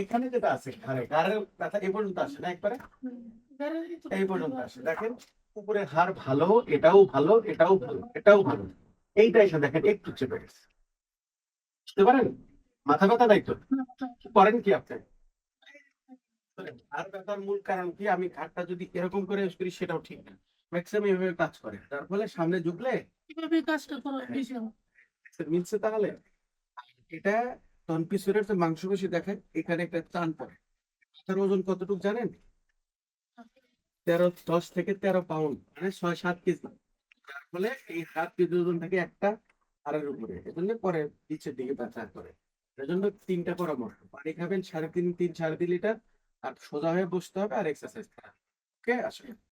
এখানে যেটা আছে ঘাড়ে ঘাড়ের ব্যথা এই পর্যন্ত আসে না একবারে? এই পর্যন্ত আসে। দেখেন উপরের হাড় ভালো এটাও ভালো এটাও ভালো এটাও ভালো। এইটা এসে দেখেন একটু চেপে গেছে। বুঝতে পারেন? মাথা ব্যথা নাই তো? করেন কি আপনি? আর ব্যথার মূল কারণ কি? আমি ঘাটটা যদি এরকম করে ইউজ করি সেটাও ঠিক না। ম্যাক্সিমাম এইভাবে কাজ করে। তার ফলে সামনে ঝুঁকলে? কাজটা করা বেশি মিলছে তাহলে? এটা দেখেন এখানে একটা টান পড়ে। মাথার ওজন কতটুকু জানেন? তেরো, দশ থেকে তেরো পাউন্ড মানে ছয়, সাত কেজি। ফলে এই সাত কেজি ওজন থাকে একটা হাড়ের উপরে। এজন্য পরে নিচের দিকে ব্যথা করে। এজন্য তিনটা পরামর্শ। পানি খাবেন সাড়ে তিন তিন, সাড়ে তিন লিটার, আর সোজা হয়ে বসতে হবে আর এক্সারসাইজ করা। ওকে আসলে।